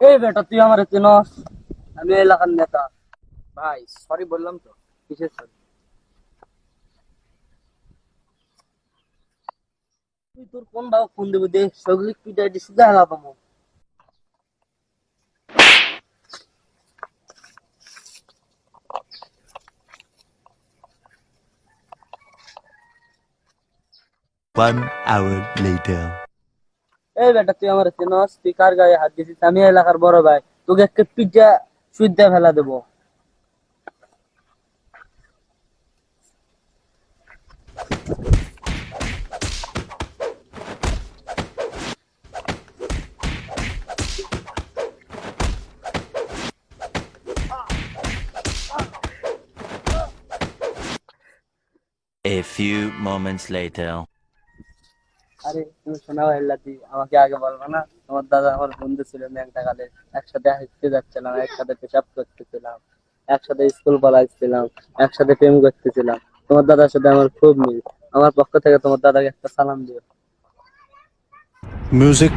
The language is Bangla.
এই বেটা, তুই আমার চিনস? আমি এলাকার নেতা। ভাই সরি বললাম তো। কিসের sorry? তুই তোর কোন বাবা ফোন দেবো? দেখ, সগলি পিটাই দিছি দেখা পাবো One hour later. এই বেটা, তুই আমার চিনস, তুই কার গায়ে হাত দিছিস? আমি এই এলাকার বড় ভাই। তোকে একটা পিজ্জা সুইট ফেলা দেবো। A few moments later. আরে, তুমি শোনা হেল্লাতি আমাকে আগে বলব না? তোমার দাদা আমার বন্ধু ছিল একটা কালে, একসাথে হাঁটতে যাচ্ছিলাম, একসাথে পেশাব করতেছিলাম, একসাথে স্কুল পড়াইছিলাম একসাথে প্রেম করতেছিলাম। তোমার দাদার সাথে আমার খুব মিল। আমার পক্ষ থেকে তোমার দাদাকে একটা সালাম দিও। Music